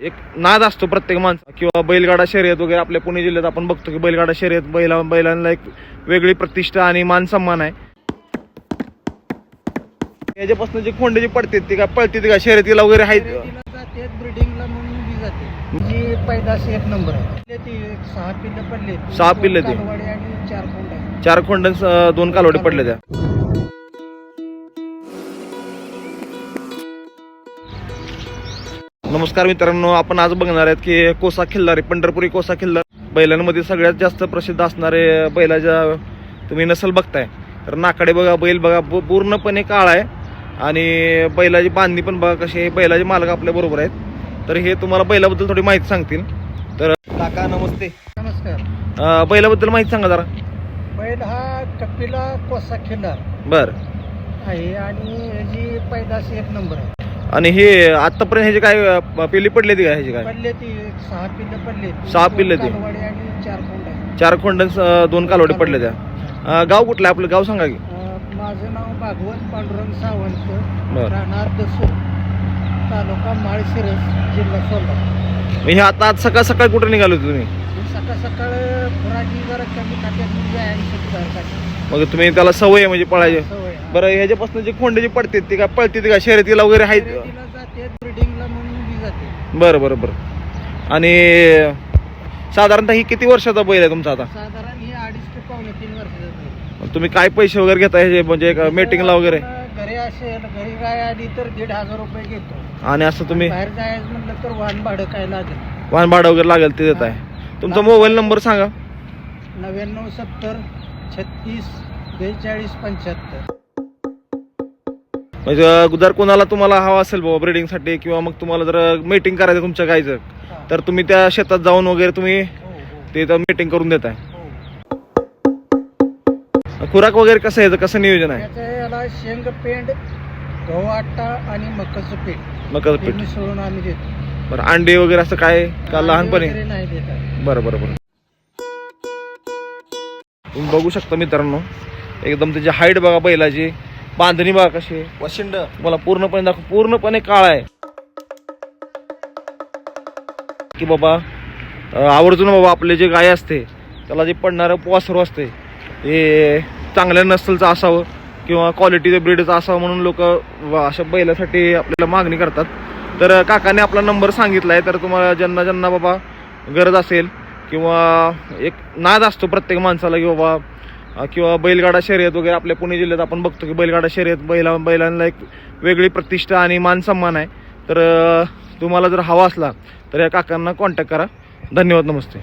एक नाद असतो प्रत्येक माणसा किंवा बैलगाडा शर्यत वगैरे आपल्या पुणे जिल्ह्यात आपण बघतो की बैलगाडा शर्यत बैला बैलांना एक वेगळी प्रतिष्ठा आणि मान सन्मान आहे. याच्यापासून जे खोंडे जे पडते ते काय पळते ते काय शर्यतीला वगैरे आहेत खरेदीला जाते ब्रिडिंगला म्हणून बी जाते. जी पैदास एक नंबर आहे. ती सहा पिल्लं पडले. सहा पिल्लं ती. आणि चार आहे चार खोंड दोन कालवडे पडले त्या. नमस्कार मित्रांनो आपण आज बघणार आहेत की कोसा खिल्लार पंढरपुरी कोसा खिल्लार. बैलांमध्ये सगळ्यात जास्त प्रसिद्ध असणारे बैलाच्या तुम्ही नसल बघताय तर नाकडे बघा बैल बघा पूर्णपणे काळा आहे. आणि बैलाची बांधणी पण बघा कशी आहे बैलाचे मालक आपल्या बरोबर आहेत. तर हे तुम्हाला बैलाबद्दल थोडी माहिती सांगतील. तर काका नमस्ते. नमस्कार. बैलाबद्दल माहिती सांगा जरा. बैल हा कपिला कोसा खिल्लार. बर. आहे आणि ह्याची पैदास एक नंबर आहे. आणि हे आतापर्यंत ह्याचे काय पिल्ली पडले ती काय ह्याचे काय? पडले ती एक सहा पिल्लं पडले सहा पिल्लं ती. कालवाडी आणि चार आहे चार खोंड दोन कालवडे पडले त्या. अं, गाव कुठलं आहे आपलं? गाव सांगा की. अं, माझं नाव भागवत पांडुरंग सावंत बर. राहणार दसूर तालुका माळशिरस जिल्हा सोलापूर. मग हे आता आज सकाळ सकाळ कुठं निघालो होते तुम्ही? सकाळ सकाळ जरा कमी खात्यात मग तुम्ही त्याला सवय आहे म्हणजे पळायचे. सवय. बरं ह्याच्यापासून जे खोंडे जे पडते ते काय पळते ते काय शर्यतीला वगैरे आहेत खरेदीला जाते ब्रिडिंगला म्हणून जाते. बरं बरं बरं. आणि साधारणतः ही किती वर्षाचा बैल आहे तुमचा आता? साधारण हे अडीच ते पावणे तीन वर्षाचं आहे. तुम्ही काय पैसे वगैरे घेता ह्याचे म्हणजे मीटिंगला वगैरे? घरी असेल घरी आली तर दीड हजार रुपये घेतो. आणि असं तुम्ही? बाहेर जायचं म्हटलं तर वाहन भाडं काय लागेल? वाहन भाडं वगैरे लागेल ते देत आहे तुमचा मोबाईल नंबर सांगा. नव्याण्णव सत्तर छत्तीस बेचाळीस पंच्याहत्तर. म्हणजे जर कोणाला तुम्हाला हवा असेल बाबा ब्रिडिंगसाठी किंवा मग तुम्हाला जर मीटिंग करायचं तुमच्या गायचं तर तुम्ही त्या शेतात जाऊन वगैरे तुम्ही हो हो. ते मीटिंग करून देताय. हो. खुराक वगैरे कसं याचं कसं नियोजन आहे? याला शेंग पेंड गहू आणि मकाचं पीठ. हे पीठ. मिसळून आम्ही देतो. बरं अंडे वगैरे असं काय का लहानपणी? बरं बरं बरं. तुम्ही बघू शकता मित्रांनो एकदम त्याची हाईट बघा बैलाची. बांधणी बघा कशी. आहे. वशिंड. मला पूर्णपणे दाखव पूर्णपणे काळा आहे. की बाबा आवर्जून बाबा आपले जे गाय असते त्याला जे पडणारं वासरू असते हे चांगल्या नसलचं असावं किंवा क्वालिटीचं ब्रीडचं असावं म्हणून लोक अशा बैलासाठी आपल्याला मागणी करतात. तर काकाने आपला नंबर सांगितला आहे तर तुम्हाला ज्यांना ज्यांना बाबा गरज असेल किंवा एक नाद असतो प्रत्येक माणसाला की बाबा किंवा बैलगाडा शर्यत वगैरे आपल्या पुणे जिल्ह्यात आपण बघतो की बैलगाडा शर्यत बैला बैलांना एक वेगळी प्रतिष्ठा आणि मानसन्मान आहे. तर तुम्हाला जर हवा असला तर या काकांना कॉन्टॅक्ट करा. धन्यवाद नमस्ते.